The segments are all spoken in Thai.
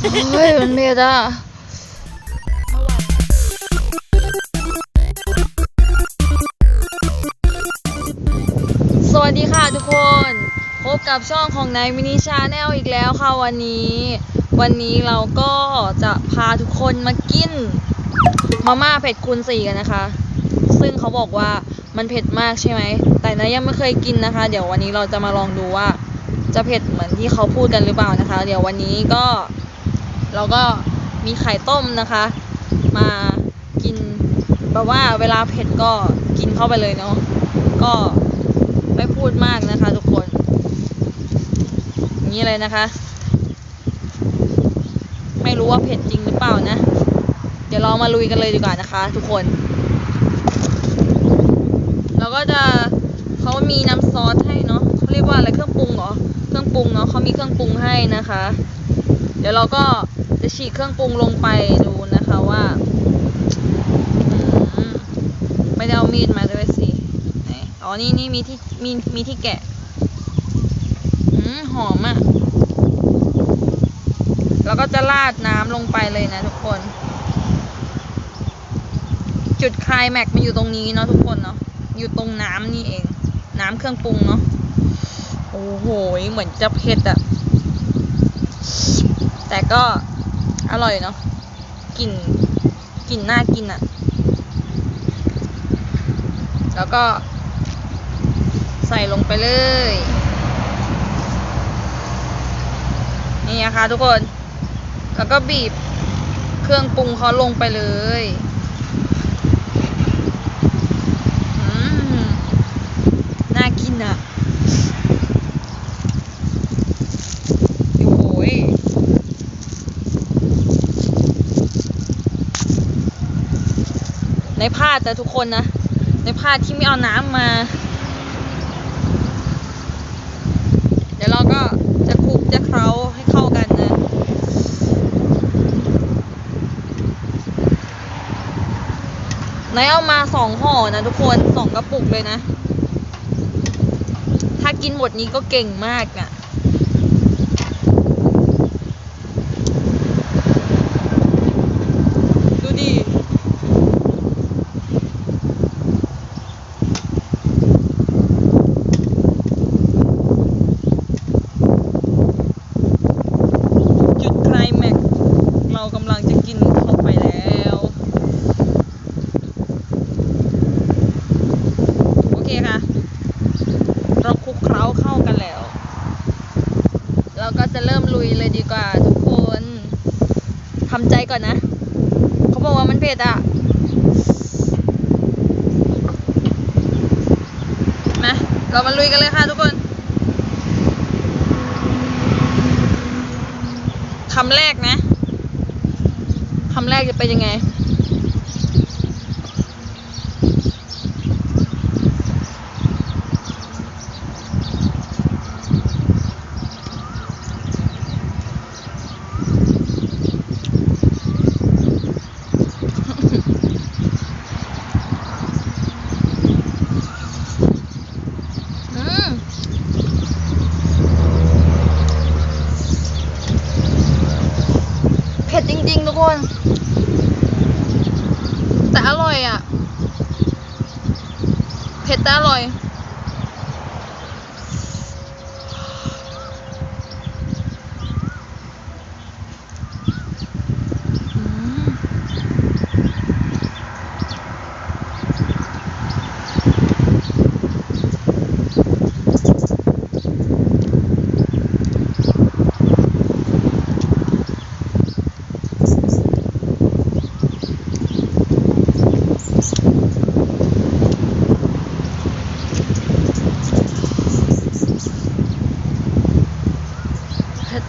เฮ้ยมันเผ็ดอะสวัสดีค่ะทุกคน พบกับช่องของนายมินิชาแนลอีกแล้วค่ะวันนี้ วันนี้เราก็จะพาทุกคนมากินมาม่าเผ็ดคูณสี่กันนะคะ ซึ่งเขาบอกว่ามันเผ็ดมากใช่ไหม แต่นายยังไม่เคยกินนะคะ เดี๋ยววันนี้เราจะมาลองดูว่า จะเผ็ดเหมือนที่เขาพูดกันหรือเปล่านะคะ เดี๋ยววันนี้ก็ เราก็มีไข่ต้มนะคะ มากินแบบว่าเวลาเผ็ดก็กินเข้าไปเลยเนาะก็ไม่พูดมากนะคะทุกคนอย่างนี้เลยนะคะ ไม่รู้ว่าเผ็ดจริงหรือเปล่านะ เดี๋ยวเรามาลุยกันเลยดีกว่านะคะ ทุกคน เราก็จะเขามีน้ำซอสให้เนาะเขาเรียกว่าอะไรเครื่องปรุงเหรอ เครื่องปรุงเนาะเขามีเครื่องปรุงให้นะคะ เดี๋ยวเราก็ จะฉีกเครื่องปรุงลงไปดูนะคะว่าไม่ได้เอามีดมาด้วยสิอ๋อ นี่นี่มีที่มีมีที่แกะหอมอะ่ะ แล้วก็จะราดน้ำลงไปเลยนะทุกคน จุดคลายแม็กมันอยู่ตรงนี้เนาะทุกคนเนาะ อยู่ตรงน้ำนี่เอง น้ำเครื่องปรุงเนาะ โอ้โห เหมือนจะเผ็ดอะแต่ก็ อร่อยเนาะกลิ่นกลิ่นน่ากินอะแล้วก็ ใส่ลงไปเลย นี่นะคะทุกคน แล้วก็บีบเครื่องปรุงเขาลงไปเลยน่ากินอะโอ้โหย ในพลาดแต่ทุกคนนะ ในพลาดที่ไม่เอาน้ำมา เดี๋ยวเราก็จะคลุกจะเคล้าให้เข้ากันนะ ในเอามาสองห่อนะทุกคนสองกระปุกเลยนะ ถ้ากินหมดนี้ก็เก่งมากอะ่ะ ดูดิ จุดไคลแม็กซ์เรากำลังจะกินเข้าไปแล้ว โอเคค่ะ เราคลุกเคล้าเข้ากันแล้ว เราก็จะเริ่มลุ ยเลยดีกว่าทุกคนทำใจก่อนนะ เขาบอกว่ามันเผ็ดอะมาเรามาลุยกันเลยค่ะทุกคนคำแรกนะคำแรกจะเป็นยังไง อืม เผ็ดจริงๆ ทุกคน แต่อร่อยอะ เผ็ดแต่อร่อย อืมเผ็ด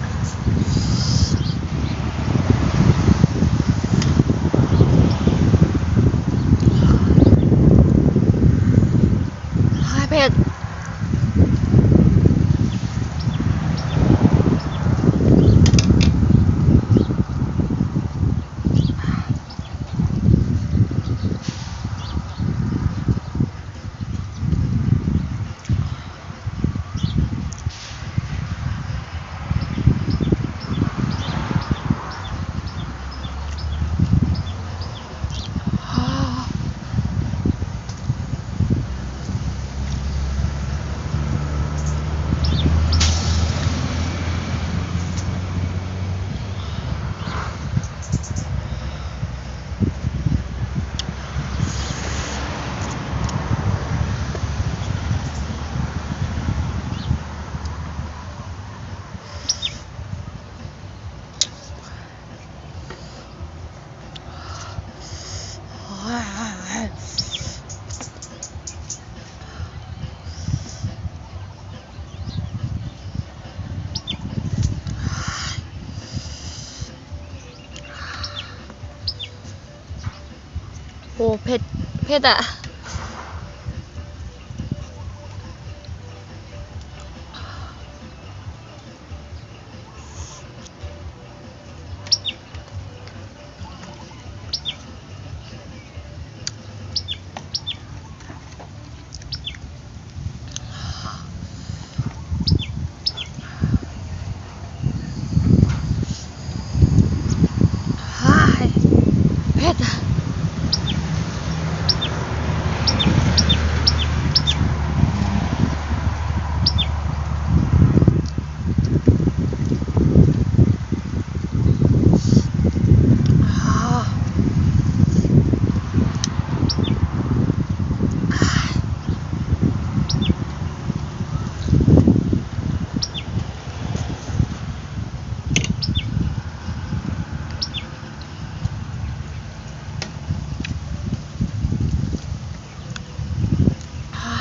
เฮ้ยเผ็ด อ เผ็ด เผ็ดอะฮ้ายเผ็ดอะอ่า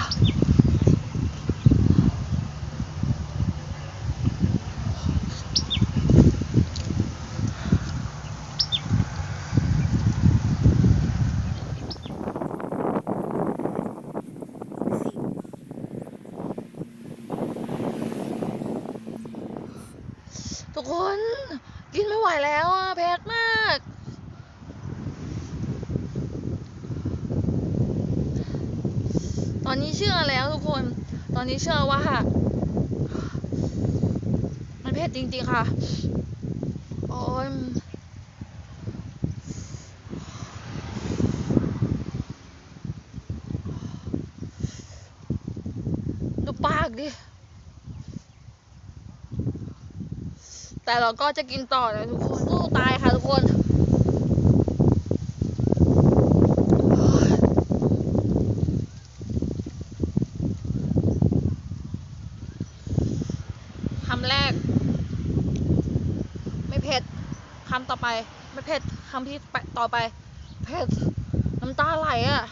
ทุกคน กินไม่ไหวแล้วอะเผ็ดมาก ต อนนี้เชื่อแล้วทุกคน ตอนนี้เชื่อว่ามันเผ็ดจริงๆค่ะ โอ้ยดูปากดิ แต่เราก็จะกินต่อนะทุกคน สู้ตายค่ะทุกคนโอ้ยคำแรก ไม่เผ็ดคำต่อไป ไม่เผ็ดคำที่ไปต่อไป เผ็ด น้ำตาไหลอะ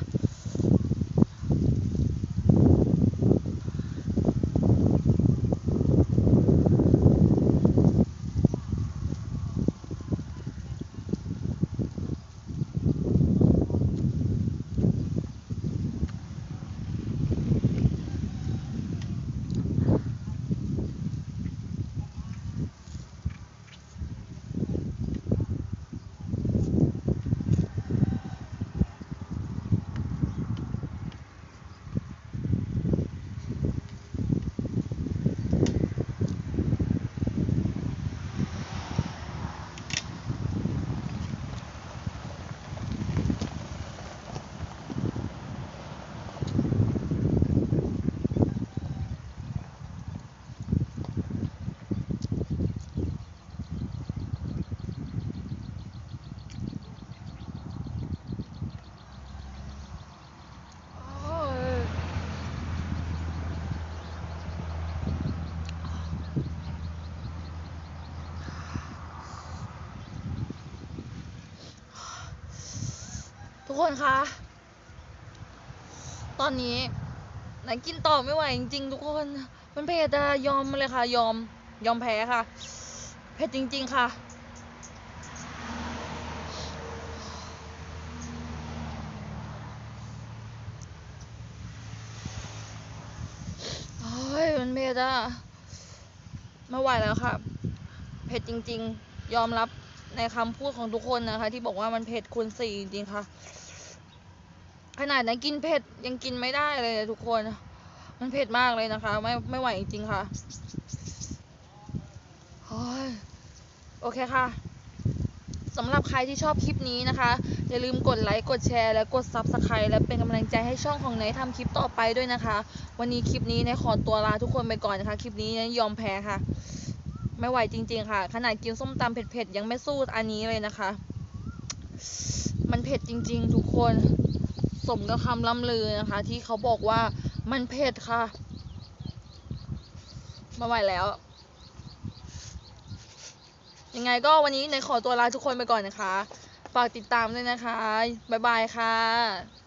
อ้ยทุก คนคะ ตอนนี้ไหนกินต่อไม่ไหวจริงๆทุกคน มันเผ็ดอะยอมมาเลยค่ะ ยอม ยอมแพ้ค่ะ เผ็ดจริง ๆ ค่ะ โอ้ย มันเผ็ดอะไม่ไหวแล้วค่ะ เผ็ดจริง ๆ ยอมรับในคำพูดของทุกคนนะคะ ที่บอกว่ามันเผ็ดคูณสี่จริงๆค่ะ ขนาดนั้นกินเผ็ดยังกินไม่ได้เลยทุกคน มันเผ็ดมากเลยนะคะ ไม่ไม่ไหวจริงๆค่ะโอเคค่ะสำหรับใครที่ชอบคลิปนี้นะคะ อย่าลืมกดไลค์กดแชร์และกด Subscribe และเป็นกำลังใจให้ช่องของไนท์ทำคลิปต่อไปด้วยนะคะ วันนี้คลิปนี้ไนท์ขอตัวลาทุกคนไปก่อนนะคะ คลิปนี้ไนท์ยอมแพ้ค่ะ ไม่ไหวจริง ๆ ค่ะ ขนาดกินส้มตำเผ็ดๆยังไม่สู้อันนี้เลยนะคะ มันเผ็ดจริง ๆ ทุกคน สมกับคำล่ำลือนะคะ ที่เขาบอกว่ามันเผ็ดค่ะ มาไหวแล้ว ยังไงก็วันนี้ในขอตัวลาทุกคนไปก่อนนะคะ ฝากติดตามด้วยนะคะ บ๊ายบายค่ะ